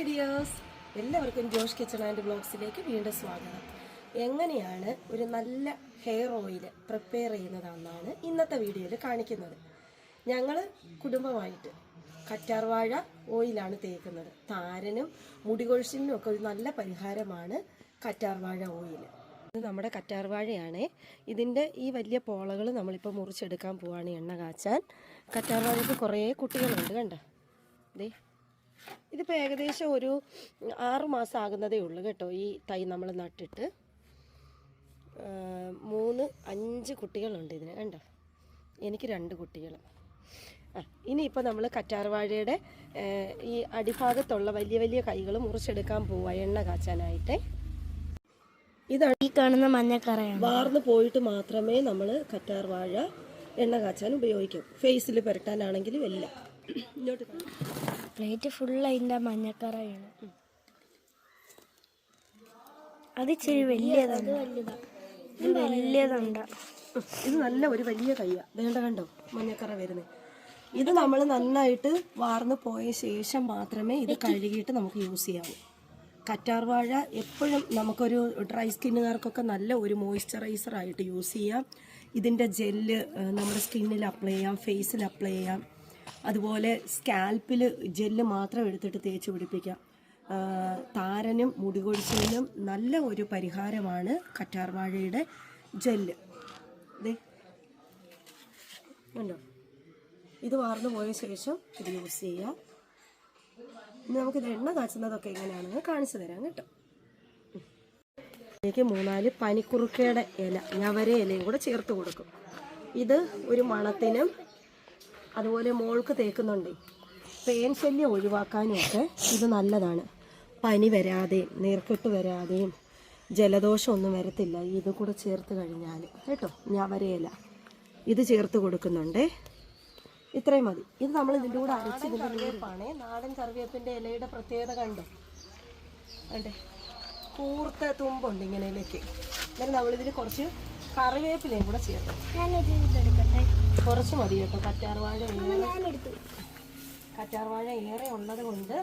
Hi dears എല്ലാവർക്കും Josh kitchen and ബ്ലോഗ്സിലേക്ക് വീണ്ടും സ്വാഗതം. എങ്ങനെയാണ് ഒരു നല്ല ഹെയർ ഓയിൽ പ്രിപ്പയർ ചെയ്യുന്നതെന്നാണ് ഇന്നത്തെ വീഡിയോയിൽ കാണിക്കുന്നത്. ഞങ്ങൾ കുടുംബമായിട്ട് കറ്റാർവാഴ ഓയിലാണ് തേക്കുന്നത്. താരനും മുടികൊഴിച്ചിലിനും ഒക്കെ ഒരു നല്ല പരിഹാരമാണ് കറ്റാർവാഴ ഓയിൽ. ഇത് നമ്മുടെ കറ്റാർവാഴയാണ് ഇതിന്റെ ഈ വലിയ പോളകൾ നമ്മളിപ്പോൾ മുറിച്ചെടുക്കാൻ പോവാണ് എണ്ണ കാച്ചാൻ. കറ്റാർവാഴയ്ക്ക് കുറേ കുട്ടികളുണ്ട് കണ്ട? ദേ ഇതിപ്പോൾ ഏകദേശം ഒരു ആറ് മാസം ആകുന്നതേ ഉള്ളൂ കേട്ടോ ഈ തൈ നമ്മൾ നട്ടിട്ട്. മൂന്ന് അഞ്ച് കുട്ടികളുണ്ട് ഇതിന് കണ്ടോ? എനിക്ക് രണ്ട് കുട്ടികൾ ആ ഇനിയിപ്പോൾ നമ്മൾ കറ്റാർവാഴയുടെ ഈ അടിഭാഗത്തുള്ള വലിയ വലിയ കൈകൾ മുറിച്ചെടുക്കാൻ പോവുക എണ്ണ കാച്ചാനായിട്ട്. ഇതാണ് ഈ കാണുന്ന മഞ്ഞക്കറ വാർന്നു പോയിട്ട് മാത്രമേ നമ്മൾ കറ്റാർവാഴ എണ്ണ കാച്ചാൻ ഉപയോഗിക്കൂ. ഫേസിൽ പുരട്ടാനാണെങ്കിലും എല്ലാം. ഇങ്ങോട്ട് പ്ലേറ്റ് ഫുൾ അതിന്റെ മഞ്ഞക്കറയാണ്. അത് ഇച്ചിരി വലിയതാണ്. ഇത് വലിയതുണ്ട്. ഇത് നല്ല ഒരു വലിയ കയ്യ വേണ്ട കണ്ടോ? മഞ്ഞക്കറ വരുന്നത് ഇത് നമ്മൾ നന്നായിട്ട് വാർന്ന് പോയ ശേഷം മാത്രമേ ഇത് കഴുകിയിട്ട് നമുക്ക് യൂസ് ചെയ്യാവൂ. കറ്റാർവാഴ എപ്പോഴും നമുക്കൊരു ഡ്രൈ സ്കിന്നുകാർക്കൊക്കെ നല്ല ഒരു മോയ്സ്ചറൈസർ ആയിട്ട് യൂസ് ചെയ്യാം. ഇതിന്റെ ജെല്ല് നമ്മുടെ സ്കിന്നിൽ അപ്ലൈ ചെയ്യാം ഫേസിൽ അപ്ലൈ ചെയ്യാം. അതുപോലെ സ്കാൽപ്പിൽ ജെല്ല് മാത്രം എടുത്തിട്ട് തേച്ച് പിടിപ്പിക്കാം. താരനും മുടികൊഴിച്ചിലിനും നല്ല ഒരു പരിഹാരമാണ് കറ്റാർവാഴയുടെ ജെല്ല്. ദേ. കണ്ടോ? ഇത് വാർന്നു പോയ ശേഷം ഇത് യൂസ് ചെയ്യാം. ഇനി നമുക്കിത് എണ്ണ കാച്ചുന്നതൊക്കെ എങ്ങനെയാണെന്ന് കാണിച്ചു തരാം കേട്ടോ. എനിക്ക് മൂന്നാൽ പനിക്കുറുക്കയുടെ ഇല ഞവര ഇലയും കൂടെ ചേർത്ത് കൊടുക്കും. ഇത് ഒരു മണത്തിനും അതുപോലെ മോൾക്ക് തേക്കുന്നുണ്ട്. പേൻ ശല്യം ഒഴിവാക്കാനും ഒക്കെ ഇത് നല്ലതാണ്. പനി വരാതെയും നീർക്കെട്ട് വരാതെയും ജലദോഷം ഒന്നും വരത്തില്ല. ഇത് കൂടെ ചേർത്ത് കഴിഞ്ഞാൽ കേട്ടോ? ഞാൻ ഞവരയില. ഇത് ചേർത്ത് കൊടുക്കുന്നുണ്ട്. ഇത്രയും മതി. ഇത് നമ്മൾ ഇതിന്റെ കൂടെ അരച്ച് കറിവേപ്പാണ് നാടൻ കറിവേപ്പിന്റെ ഇലയുടെ പ്രത്യേകത കണ്ടു? കണ്ടേ? കൂർത്ത തുമ്പുണ്ട് ഇങ്ങനെ ഇലയ്ക്ക് എന്നാലും നമ്മളിതിൽ കുറച്ച് കറിവേപ്പിലയും കൂടെ ചേർക്കും കുറച്ച് മതി കേട്ടോ. കറ്റാർവാഴ കറ്റാർവാഴ ഏറെ ഉള്ളത് കൊണ്ട്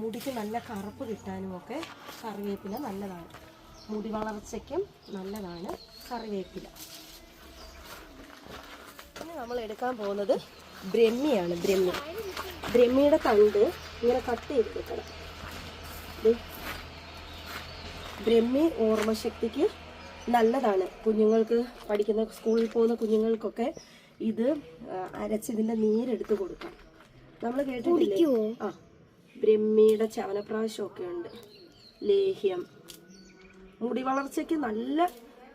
മുടിക്ക് നല്ല കറുപ്പ് കിട്ടാനും ഒക്കെ കറിവേപ്പില നല്ലതാണ്. മുടി വളർച്ചയ്ക്കും നല്ലതാണ് കറിവേപ്പില. പിന്നെ നമ്മൾ എടുക്കാൻ പോകുന്നത് ബ്രഹ്മിയാണ് ബ്രഹ്മി. ബ്രഹ്മിയുടെ തണ്ട് ഇങ്ങനെ കട്ട് ചെയ്ത് വെക്കണം. ബ്രഹ്മി ഓർമ്മശക്തിക്ക് നല്ലതാണ്. കുഞ്ഞുങ്ങൾക്ക് പഠിക്കുന്ന സ്കൂളിൽ പോകുന്ന കുഞ്ഞുങ്ങൾക്കൊക്കെ ഇത് ആ, അരച്ച് ഇതിന്റെ നീരെടുത്ത് കൊടുക്കാം. നമ്മൾ കേട്ടിട്ടില്ലേ? ആ. ബ്രഹ്മിയുടെ ചവനപ്രാവശ്യമൊക്കെ ഉണ്ട്. ലേഹ്യം. മുടി വളർച്ചയ്ക്ക് നല്ല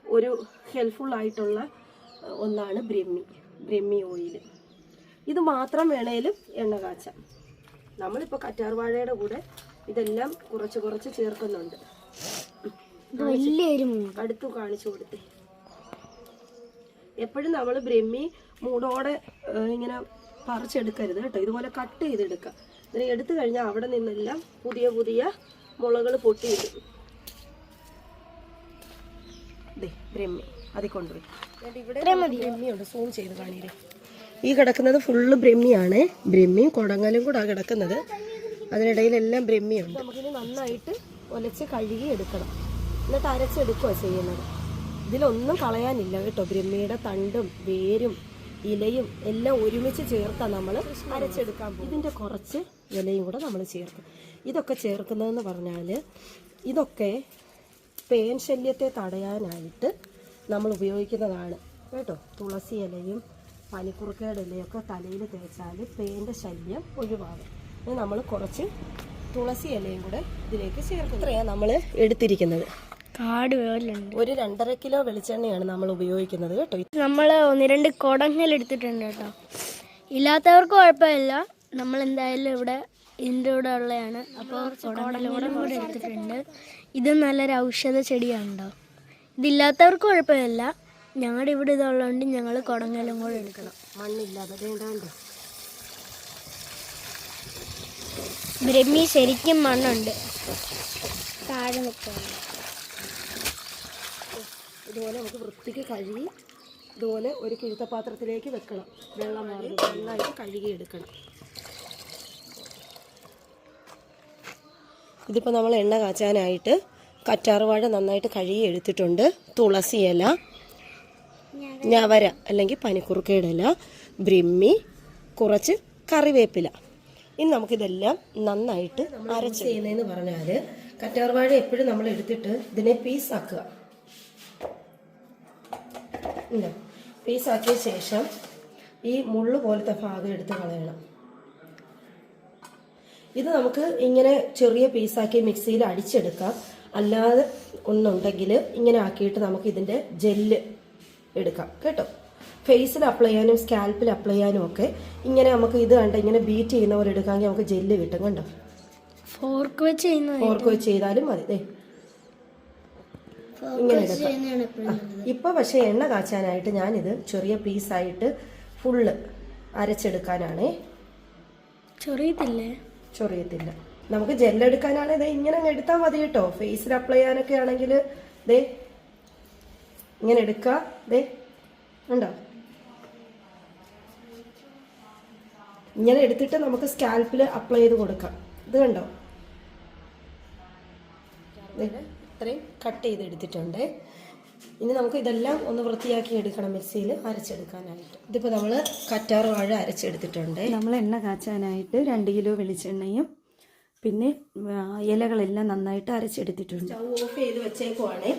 ഒരു ഹെൽപ്ഫുൾ ആയിട്ടുള്ള ഒന്നാണ് ബ്രഹ്മി. ബ്രഹ്മി ഓയിൽ ഇത് മാത്രം വേണേലും എണ്ണ കാച്ചാം. നമ്മളിപ്പോൾ കറ്റാർവാഴയുടെ കൂടെ ഇതെല്ലാം കുറച്ച് കുറച്ച് ചേർക്കുന്നുണ്ട്. വലിയൊരു അടുത്തു കാണിച്ചു കൊടുത്തേ. എപ്പോഴും നമ്മൾ ബ്രഹ്മി മൂടോടെ ഇങ്ങനെ പറിച്ചെടുക്കരുത് കേട്ടോ. ഇതുപോലെ കട്ട് ചെയ്തെടുക്കുക. ഇതിനെ എടുത്തു കഴിഞ്ഞാൽ അവിടെ നിന്നെല്ലാം പുതിയ പുതിയ മുളകൾ പൊട്ടിയിടും. ബ്രഹ്മി അതിൽ കൊണ്ടുപോയി. ബ്രഹ്മിയുണ്ട്. സൂം ചെയ്ത് കാണിയില്ലേ? ഈ കിടക്കുന്നത് ഫുള്ള് ബ്രഹ്മിയാണ്. ബ്രഹ്മിയും കുടങ്ങലും കൂടെ കിടക്കുന്നത്. അതിനിടയിലെല്ലാം ബ്രഹ്മിയുണ്ട്. നമുക്കിനി നന്നായിട്ട് ഒലച്ച് കഴുകി എടുക്കണം എന്നിട്ട് അരച്ചെടുക്കുക ചെയ്യുന്നത്. ഇതിലൊന്നും കളയാനില്ല കേട്ടോ. ബ്രഹ്മയുടെ തണ്ടും വേരും ഇലയും എല്ലാം ഒരുമിച്ച് ചേർത്താണ് നമ്മൾ അരച്ചെടുക്കാൻ പോകും ഇതിന്റെ കുറച്ച് ഇലയും കൂടെ നമ്മൾ ചേർക്കും. ഇതൊക്കെ ചേർക്കുന്നതെന്ന് പറഞ്ഞാൽ ഇതൊക്കെ പേൻ ശല്യത്തെ തടയാനായിട്ട് നമ്മൾ ഉപയോഗിക്കുന്നതാണ്. കേട്ടോ? തുളസി ഇലയും പനിക്കുറുക്കയുടെ ഇലയൊക്കെ തലയിൽ തേച്ചാൽ പേന്റെ ശല്യം ഒഴിവാകും. നമ്മൾ കുറച്ച് തുളസി ഇലയും കൂടെ ഇതിലേക്ക് ചേർക്കും. ഇത്രയാണ് നമ്മൾ എടുത്തിരിക്കുന്നത്. കാട് പോലുണ്ട് ഒരു രണ്ടര കിലോ വെളിച്ചെണ്ണയാണ് നമ്മൾ ഉപയോഗിക്കുന്നത് കേട്ടോ. നമ്മൾ ഒന്ന് രണ്ട് കുടങ്ങൽ എടുത്തിട്ടുണ്ട് കേട്ടോ. ഇല്ലാത്തവർക്ക് കുഴപ്പമില്ല. നമ്മൾ എന്തായാലും ഇവിടെ ഇതിന്റെ കൂടെ ഉള്ളതാണ്. അപ്പോൾ കുടങ്ങലും കൂടെ എടുത്തിട്ടുണ്ട്. ഇത് നല്ലൊരു ഔഷധ ചെടിയാണ് കേട്ടോ. ഇതില്ലാത്തവർക്ക് കുഴപ്പമില്ല. ഞങ്ങളുടെ ഇവിടെ ഇതുള്ളതുകൊണ്ട് ഞങ്ങൾ കുടങ്ങലും കൂടെ എടുക്കണം. മണ്ണില്ലാതെ വേണ്ടാണ്ട്. ബ്രഹ്മി ശരിക്കും മണ്ണുണ്ട്. താഴെ നിൽക്കുന്നുണ്ട് ഇതുപോലെ നമുക്ക് വൃത്തിക്ക് കഴുകി ഇതുപോലെ ഒരു കിഴുത്തപാത്രത്തിലേക്ക് വെക്കണം. വെള്ളം മാറി നന്നായിട്ട് കഴുകി എടുക്കണം ഇതിപ്പോൾ നമ്മൾ എണ്ണ കാച്ചാനായിട്ട് കറ്റാർവാഴ നന്നായിട്ട് കഴുകി എടുത്തിട്ടുണ്ട് തുളസി ഇല ഞവര അല്ലെങ്കിൽ പനിക്കുറുക്കയുടെ ഇല ബ്രിമ്മി കുറച്ച് കറിവേപ്പില. ഇനി നമുക്കിതെല്ലാം നന്നായിട്ട് അരച്ച് ചെയ്യുന്നതെന്ന് പറഞ്ഞാൽ കറ്റാർവാഴ എപ്പോഴും നമ്മൾ എടുത്തിട്ട് ഇതിനെ പീസാക്കുക. ഉണ്ടോ. പീസാക്കിയ ശേഷം ഈ മുള്ളു പോലത്തെ ഭാഗം എടുത്ത് കളയണം. ഇത് നമുക്ക് ഇങ്ങനെ ചെറിയ പീസാക്കി മിക്സിയിൽ അടിച്ചെടുക്കാം. അല്ലാതെ ഒന്നുണ്ടെങ്കിൽ ഇങ്ങനെ ആക്കിയിട്ട് നമുക്ക് ഇതിന്റെ ജെല്ല് എടുക്കാം. കേട്ടോ? ഫേസിൽ അപ്ലൈ ചെയ്യാനും സ്കാൽപ്പിൽ അപ്ലൈ ചെയ്യാനും ഒക്കെ ഇങ്ങനെ നമുക്ക് ഇത് കണ്ട ഇങ്ങനെ ബീറ്റ് ചെയ്യുന്ന പോലെ എടുക്കാമെങ്കിൽ നമുക്ക് ജെല്ല് കിട്ടും കണ്ടോ? ഫോർക്ക് വെച്ച് ഫോർക്ക് വെച്ച് ചെയ്താലും മതി. ദേ ഇങ്ങനെ എടുക്കാം. ഇപ്പൊ പക്ഷേ എണ്ണ കാച്ചാനായിട്ട് ഞാനിത് ചെറിയ പീസായിട്ട് ഫുള്ള് അരച്ചെടുക്കാനാണേ. ചൊറിയത്തില്ലേ? ചൊറിയത്തില്ല. നമുക്ക് ജെല്ലെടുക്കാനാണ് ഇത് ഇങ്ങനെ അങ്ങ് എടുത്താൽ മതി കേട്ടോ. ഫേസിൽ അപ്ലൈ ചെയ്യാനൊക്കെ ആണെങ്കിൽ ദേ ഇങ്ങനെ എടുക്കുക ദേ ഉണ്ടോ ഇങ്ങനെ എടുത്തിട്ട് നമുക്ക് സ്കാൽപ്പിൽ അപ്ലൈ ചെയ്ത് കൊടുക്കാം. ഇത് കണ്ടോ? ഇത്രയും കട്ട് ചെയ്തെടുത്തിട്ടുണ്ട്. ഇനി നമുക്ക് ഇതെല്ലാം ഒന്ന് വൃത്തിയാക്കി എടുക്കണം മിക്സിയിൽ അരച്ചെടുക്കാനായിട്ട്. ഇതിപ്പോൾ നമ്മൾ കറ്റാർ വാഴ അരച്ചെടുത്തിട്ടുണ്ട്. നമ്മൾ എണ്ണ കാച്ചാനായിട്ട് രണ്ട് കിലോ വെളിച്ചെണ്ണയും പിന്നെ ഇലകളെല്ലാം നന്നായിട്ട് അരച്ചെടുത്തിട്ടുണ്ട്. സ്റ്റൗ ഓഫ് ചെയ്ത് വെച്ചേക്കുവാണ്.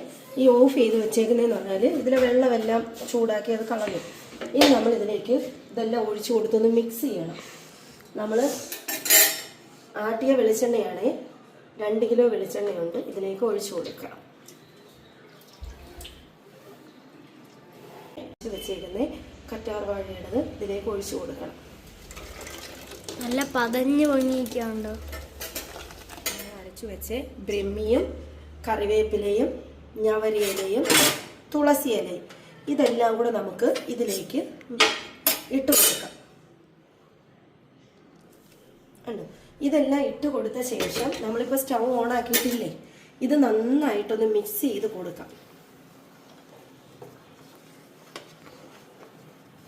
ഈ ഓഫ് ചെയ്ത് വെച്ചേക്കുന്നതെന്ന് പറഞ്ഞാൽ ഇതിലെ വെള്ളമെല്ലാം ചൂടാക്കി അത് കളയും ഇനി നമ്മൾ ഇതിലേക്ക് ഇതെല്ലാം ഒഴിച്ചു കൊടുത്തൊന്ന് മിക്സ് ചെയ്യണം. നമ്മൾ ആട്ടിയ വെളിച്ചെണ്ണയാണേ രണ്ട് കിലോ വെളിച്ചെണ്ണയുണ്ട്. ഇതിലേക്ക് ഒഴിച്ചു കൊടുക്കുക. വെച്ചിരിക്കുന്നത് വെച്ചേക്കുന്നേ കറ്റാർ വാഴയുടേത് ഇതിലേക്ക് ഒഴിച്ചു കൊടുക്കണം. നല്ല പതഞ്ഞ് പൊങ്ങിയിരിക്കാണ്ടോ അരച്ചു വെച്ച് ബ്രഹ്മിയും കറിവേപ്പിലയും ഞവരിയിലയും തുളസി ഇലയും ഇതെല്ലാം കൂടെ നമുക്ക് ഇതിലേക്ക് ഇട്ടു കൊടുക്കാം ഉണ്ട് ഇതെല്ലാം ഇട്ട് കൊടുത്ത ശേഷം നമ്മളിപ്പോൾ സ്റ്റൗ ഓൺ ആക്കിയിട്ടില്ലേ? ഇത് നന്നായിട്ടൊന്ന് മിക്സ് ചെയ്ത് കൊടുക്കാം.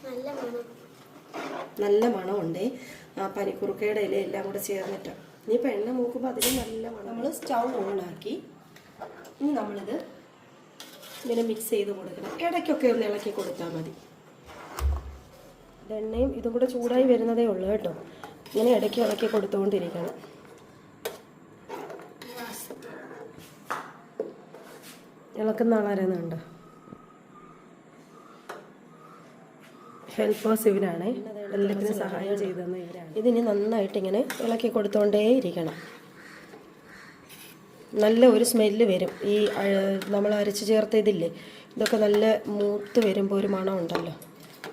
നല്ല മണം. നല്ല മണമുണ്ട്. ആ പനിക്കുറുക്കയുടെ ഇല എല്ലാം കൂടെ ചേർന്നിട്ട്. ഇനിയിപ്പോൾ എണ്ണ മൂക്കുമ്പോൾ അതിന് നല്ല മണം. നമ്മൾ സ്റ്റൗ ഓൺ ആക്കി. ഇനി നമ്മളിത് ഇങ്ങനെ മിക്സ് ചെയ്ത് കൊടുക്കണം. ഇടയ്ക്കൊക്കെ ഒന്ന് ഇളക്കി കൊടുത്താൽ മതി. എണ്ണയും ഇതും കൂടെ ചൂടായി വരുന്നതേ ഉള്ളൂ കേട്ടോ. ഇങ്ങനെ ഇടയ്ക്ക് ഇളക്കി കൊടുത്തുകൊണ്ടിരിക്കണം. ഇളക്കുന്ന ആളാരെന്നുണ്ടോ ഹെൽപ്പേഴ്സ് ഇവരാണ് എല്ലാത്തിനും സഹായം ചെയ്തെന്ന് ഇവരാണ്. ഇതിനി നന്നായിട്ട് ഇങ്ങനെ ഇളക്കി കൊടുത്തോണ്ടേ ഇരിക്കണം നല്ല ഒരു സ്മെല്ല് വരും. ഈ നമ്മൾ അരച്ച് ചേർത്ത ഇതില്ലേ? ഇതൊക്കെ നല്ല മൂത്ത് വരുമ്പോൾ ഒരു മണം ഉണ്ടല്ലോ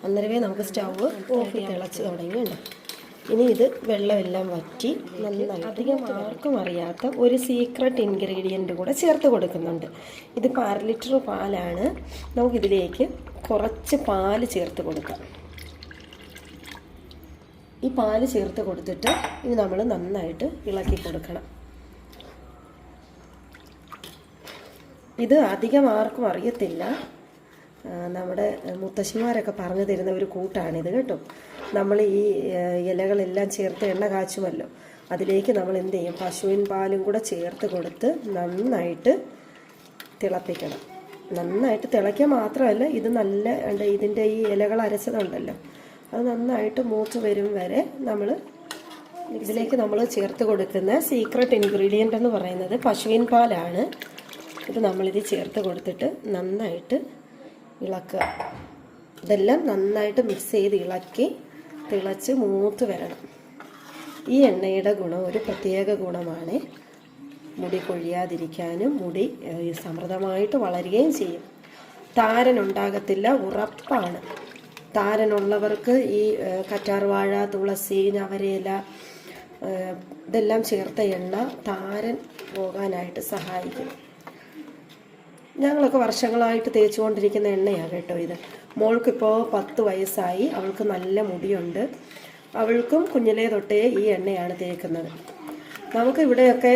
അന്നേരമേ നമുക്ക് സ്റ്റൗ ഓഫ് തിളച്ച് തുടങ്ങിയുണ്ട് ഇനി ഇത് വെള്ളമെല്ലാം വറ്റി നന്നായി അധികം ആർക്കും അറിയാത്ത ഒരു സീക്രട്ട് ഇൻഗ്രീഡിയന്റ് കൂടെ ചേർത്ത് കൊടുക്കുന്നുണ്ട്. ഇതിപ്പോൾ അര ലിറ്റർ പാലാണ്. നമുക്കിതിലേക്ക് കുറച്ച് പാൽ ചേർത്ത് കൊടുക്കാം. ഈ പാൽ ചേർത്ത് കൊടുത്തിട്ട് ഇത് നമ്മൾ നന്നായിട്ട് ഇളക്കി കൊടുക്കണം. ഇത് അധികം ആർക്കും അറിയത്തില്ല. നമ്മുടെ മുത്തശ്ശിമാരൊക്കെ പറഞ്ഞു തരുന്ന ഒരു കൂട്ടാണിത് കേട്ടോ. നമ്മൾ ഈ ഇലകളെല്ലാം ചേർത്ത് എണ്ണ കാച്ചുമല്ലോ. അതിലേക്ക് നമ്മൾ എന്ത് ചെയ്യും? പശുവിൻ പാലും കൂടെ ചേർത്ത് കൊടുത്ത് നന്നായിട്ട് തിളപ്പിക്കണം. നന്നായിട്ട് തിളയ്ക്കുക മാത്രമല്ല ഇത് നല്ല ഇതിന്റെ ഈ ഇലകൾ അരച്ചതുണ്ടല്ലോ. അത് നന്നായിട്ട് മൂത്ത് വരും വരെ നമ്മൾ ഇതിലേക്ക് നമ്മൾ ചേർത്ത് കൊടുക്കുന്ന സീക്രട്ട് ഇൻഗ്രീഡിയന്റ് എന്ന് പറയുന്നത് പശുവിൻ പാലാണ്. ഇത് നമ്മളിത് ചേർത്ത് കൊടുത്തിട്ട് നന്നായിട്ട് ഇളക്കുക. ഇതെല്ലാം നന്നായിട്ട് മിക്സ് ചെയ്ത് ഇളക്കി തിളച്ച് മൂത്ത് വരണം. ഈ എണ്ണയുടെ ഗുണം ഒരു പ്രത്യേക ഗുണമാണ്. മുടി കൊഴിയാതിരിക്കാനും മുടി സമൃദ്ധമായിട്ട് വളരുകയും ചെയ്യും. താരൻ ഉണ്ടാകത്തില്ല ഉറപ്പാണ്. താരനുള്ളവർക്ക് ഈ കറ്റാർവാഴ തുളസി ഞവരയില ഇതെല്ലാം ചേർത്ത എണ്ണ താരൻ പോകാനായിട്ട് സഹായിക്കും. ഞങ്ങളൊക്കെ വർഷങ്ങളായിട്ട് തേച്ചുകൊണ്ടിരിക്കുന്ന എണ്ണയാണ് കേട്ടോ ഇത്. മോൾക്കിപ്പോൾ പത്ത് വയസ്സായി. അവൾക്ക് നല്ല മുടിയുണ്ട്. അവൾക്കും കുഞ്ഞിലേ തൊട്ടേ ഈ എണ്ണയാണ് തേക്കുന്നത്. നമുക്ക് ഇവിടെയൊക്കെ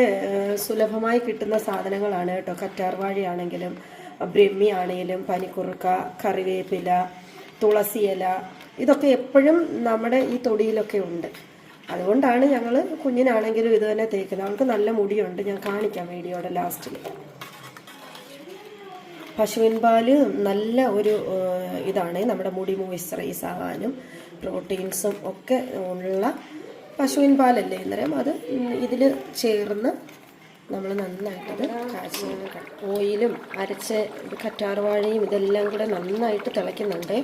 സുലഭമായി കിട്ടുന്ന സാധനങ്ങളാണ് കേട്ടോ. കറ്റാർവാഴയാണെങ്കിലും ബ്രഹ്മി ആണെങ്കിലും പനിക്കുറുക്ക കറിവേപ്പില തുളസിയില ഇതൊക്കെ എപ്പോഴും നമ്മുടെ ഈ തൊടിയിലൊക്കെ ഉണ്ട്. അതുകൊണ്ടാണ് ഞങ്ങൾ കുഞ്ഞിനാണെങ്കിലും ഇത് തന്നെ തേക്കുന്നത്. അവൾക്ക് നല്ല മുടിയുണ്ട്. ഞാൻ കാണിക്കാം വീഡിയോയുടെ ലാസ്റ്റിൽ പശുവിൻ പാൽ നല്ല ഒരു ഇതാണ്. നമ്മുടെ മുടി മോയ്സ്ചറൈസ് ആവാനും പ്രോട്ടീൻസും ഒക്കെ ഉള്ള പശുവിൻ പാലല്ലേ അന്നേരം അത് ഇതിൽ ചേർന്ന് നമ്മൾ നന്നായിട്ടത് കാച്ചി ഓയിലും അരച്ച് കറ്റാർവാഴയും ഇതെല്ലാം കൂടെ നന്നായിട്ട് തിളയ്ക്കുന്നുണ്ട്.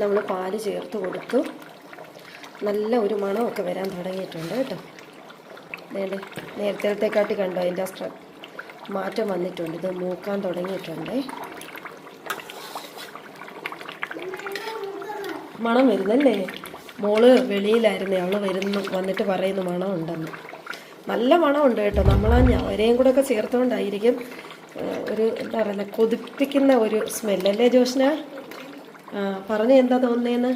നമ്മൾ പാൽ ചേർത്ത് കൊടുത്തു. നല്ല ഒരു മണമൊക്കെ വരാൻ തുടങ്ങിയിട്ടുണ്ട് കേട്ടോ. നേരെ നേരത്തേക്കാട്ടി കണ്ടോ അതിന്റെ മാറ്റം വന്നിട്ടുണ്ട്. ഇത് മൂക്കാൻ തുടങ്ങിയിട്ടുണ്ട്. മണം വരുന്നല്ലേ? മോൾ വെളിയിലായിരുന്നു. അവൾ വരുന്നു. വന്നിട്ട് പറയുന്നു മണം ഉണ്ടെന്ന് നല്ല മണമുണ്ട് കേട്ടോ. നമ്മൾ ആ കൂടെ ഒക്കെ ചേർത്തുകൊണ്ടായിരിക്കും ഒരു എന്താ പറയുന്നത് കൊതിപ്പിക്കുന്ന ഒരു സ്മെല്ലല്ലേ ജോഷ്ന? പറഞ്ഞു എന്താ തോന്നിയെന്ന്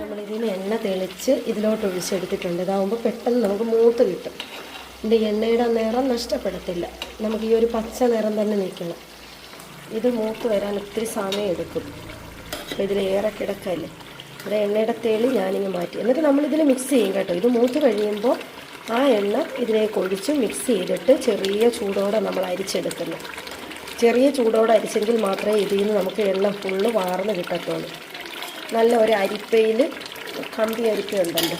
നമ്മളിതിന് എണ്ണ തെളിച്ച് ഇതിലോട്ട് ഒഴിച്ചെടുത്തിട്ടുണ്ട്. ഇതാവുമ്പോൾ പെട്ടെന്ന് നമുക്ക് മൂത്ത് കിട്ടും. ഇതിന്റെ എണ്ണയുടെ നിറം നഷ്ടപ്പെടത്തില്ല. നമുക്ക് ഈ ഒരു പച്ച നിറം തന്നെ നിൽക്കണം. ഇത് മൂത്ത് വരാൻ ഒത്തിരി സമയം എടുക്കും അപ്പോൾ ഇതിലേറെ കിടക്കല്ലേ? അത് എണ്ണയുടെ തേളി ഞാനിങ്ങനെ മാറ്റി. എന്നിട്ട് നമ്മളിതിൽ മിക്സ് ചെയ്യും കേട്ടോ. ഇത് മൂത്ത് കഴിയുമ്പോൾ ആ എണ്ണ ഇതിലേക്ക് ഒഴിച്ച് മിക്സ് ചെയ്തിട്ട് ചെറിയ ചൂടോടെ നമ്മൾ അരിച്ചെടുക്കുന്നു. ചെറിയ ചൂടോടെ അരിച്ചെങ്കിൽ മാത്രമേ ഇതിൽ നിന്ന് നമുക്ക് എണ്ണ ഫുള്ള് വാർന്ന് കിട്ടത്തുള്ളൂ. നല്ല ഒരു അരിപ്പയിൽ കമ്പി അരിപ്പ ഉണ്ടല്ലോ.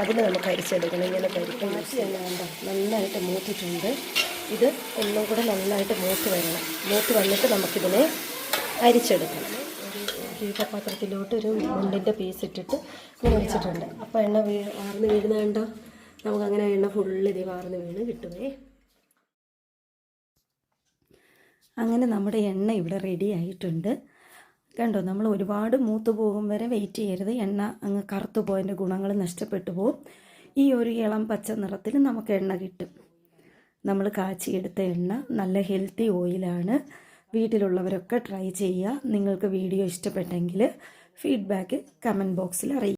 അതിൽ നമുക്ക് അരിച്ചെടുക്കണം. ഇങ്ങനെ പരിപ്പ് മാറ്റി എണ്ണ വേണ്ട നന്നായിട്ട് മൂത്തിട്ടുണ്ട്. ഇത് ഒന്നും കൂടെ നന്നായിട്ട് മൂത്ത് വരണം. മൂത്ത് വന്നിട്ട് നമുക്കിതിനെ അരിച്ചെടുക്കണം. ഒരു പാത്രത്തിലോട്ട് ഒരു മുണ്ടിന്റെ പീസ് ഇട്ടിട്ട് ഇങ്ങനെ വെച്ചിട്ടുണ്ട് അപ്പോൾ എണ്ണ വീ വാർന്ന് വീഴുന്ന കണ്ടോ? നമുക്കങ്ങനെ എണ്ണ ഫുള്ള് ഇത് വാർന്ന് വീണ് കിട്ടുമേ അങ്ങനെ നമ്മുടെ എണ്ണ ഇവിടെ റെഡി ആയിട്ടുണ്ട്. കണ്ടോ നമ്മൾ ഒരുപാട് മൂത്ത് പോകും വരെ വെയിറ്റ് ചെയ്യരുത്. എണ്ണ അങ്ങ് കറുത്തു പോയതിന്റെ ഗുണങ്ങൾ നഷ്ടപ്പെട്ടു പോകും ഈ ഒരു ഇളം പച്ച നിറത്തിൽ നമുക്ക് എണ്ണ കിട്ടും. നമ്മൾ കാച്ചിയെടുത്ത എണ്ണ നല്ല ഹെൽത്തി ഓയിലാണ് വീട്ടിലുള്ളവരൊക്കെ ട്രൈ ചെയ്യുക. നിങ്ങൾക്ക് വീഡിയോ ഇഷ്ടപ്പെട്ടെങ്കിൽ ഫീഡ്ബാക്ക് കമന്റ് ബോക്സിൽ അറിയിക്കുക.